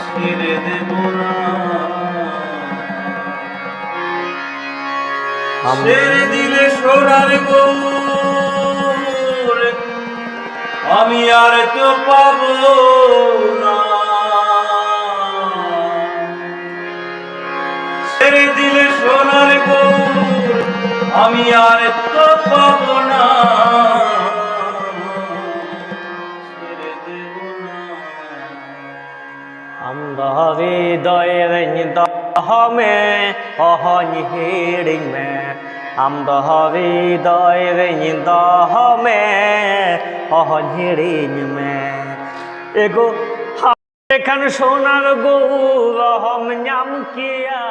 ছেড়ে দেব না ছেড়ে দিলে সোনার আমি আর তো পাবো না। ছেড়ে দিলে সোনার গৌর, আমি আর তো Ohon hiring me Amdavi doi ring dahame ohon hiring me Ego এখান সোনার গৌরহম নাম কিয়া